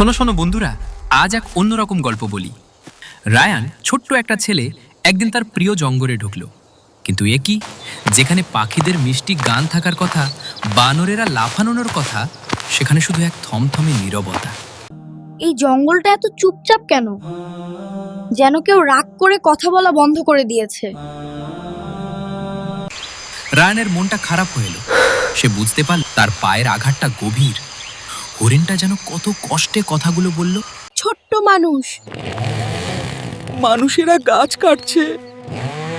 শোনো শোনো বন্ধুরা আজ এক অন্যরকম গল্প বলি। রায়ান ছোট্ট একটা ছেলে একদিন তার প্রিয় জঙ্গলে ঢুকলো। কিন্তু এ কি? যেখানে পাখিদের মিষ্টি গান থাকার কথা বানরেরা লাফানোর কথা সেখানে শুধু এক থমথমে নীরবতা। এই জঙ্গলটা এত চুপচাপ কেন? যেন কেউ রাগ করে কথা বলা বন্ধ করে দিয়েছে। রায়ানের মনটা খারাপ হয়ে এলো। সে বুঝতে পারল তার পায়ের আঘাতটা গভীর। হরিণটা যেন কত কষ্টে কথাগুলো বলল। ছোট্ট মানুষ। মানুষেরা গাছ কাটছে।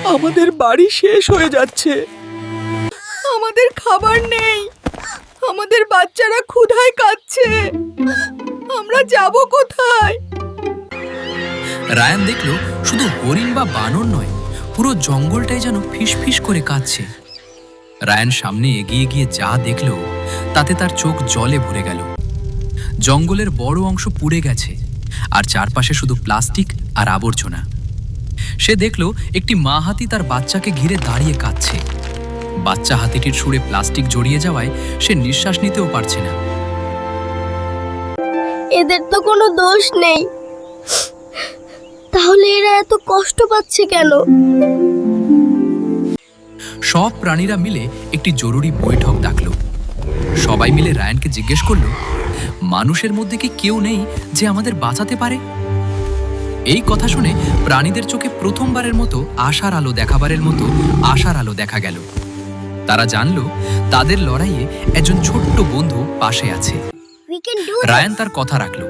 আমাদের বাড়ি শেষ হয়ে যাচ্ছে। আমাদের খাবার নেই। আমাদের বাচ্চারা ক্ষুধায় কাঁদছে। আমরা যাব কোথায়? রায়ান দেখল শুধু হরিণ বা বানর নয় পুরো জঙ্গলটাই যেন ফিসফিস করে কাঁদছে। রায়ান সামনে এগিয়ে গিয়ে যা দেখল তাতে তার চোখ জলে ভরে গেল। জঙ্গলের বড় অংশ পুড়ে গেছে আর চারপাশে শুধু প্লাস্টিক আর আবর্জনা। সে দেখল একটি মা হাতি তার বাচ্চাকে ঘিরে দাঁড়িয়ে কাঁদছে। বাচ্চা হাতিটির সুরে প্লাস্টিক জড়িয়ে যাওয়ায় সে নিঃশ্বাস নিতেও পারছে না। এদের তো কোনো দোষ নেই। তাহলে এরা এত কষ্ট পাচ্ছে কেন? সব প্রাণীরা মিলে একটি জরুরি বৈঠক ডাকলো। সবাই মিলে রায়ানকে জিজ্ঞেস করল মানুষের মধ্যে কি কেউ নেই যে আমাদের বাঁচাতে পারে? এই কথা শুনে প্রাণীদের চোখে প্রথমবারের মতো আশার আলো দেখাবারের মতো আশার আলো দেখা গেল। তারা জানলো তাদের লড়াইয়ে একজন ছোট্ট বন্ধু পাশে আছে। রায়ান তার কথা রাখল।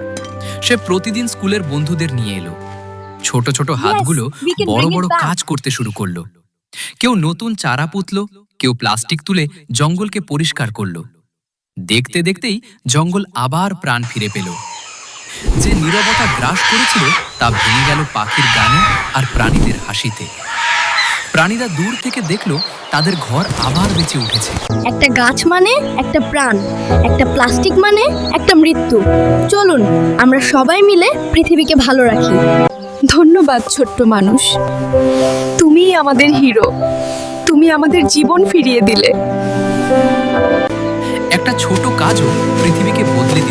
সে প্রতিদিন স্কুলের বন্ধুদের নিয়ে এলো। ছোট ছোট হাতগুলো বড় বড় কাজ করতে শুরু করল। কেউ নতুন চারা পুতলো কেউ প্লাস্টিক তুলে জঙ্গলকে পরিষ্কার করল। দেখতে দেখতেই জঙ্গল আবার প্রাণ ফিরে পেল। যে নীরবতা গ্রাস করেছিল, তা ভেঙে গেল পাখির গানে আর প্রাণীদের হাসিতে। প্রাণীরা দূর থেকে দেখল, তাদের ঘর আবার বেঁচে উঠেছে। একটা গাছ মানে একটা প্রাণ, একটা প্লাস্টিক মানে একটা মৃত্যু। চলুন, আমরা সবাই মিলে পৃথিবীকে ভালো রাখি। ধন্যবাদ, ছোট্ট মানুষ। তুমি আমাদের হিরো। তুমি আমাদের জীবন ফিরিয়ে দিলে। একটা ছোট কাজও পৃথিবীকে বদলে দিতে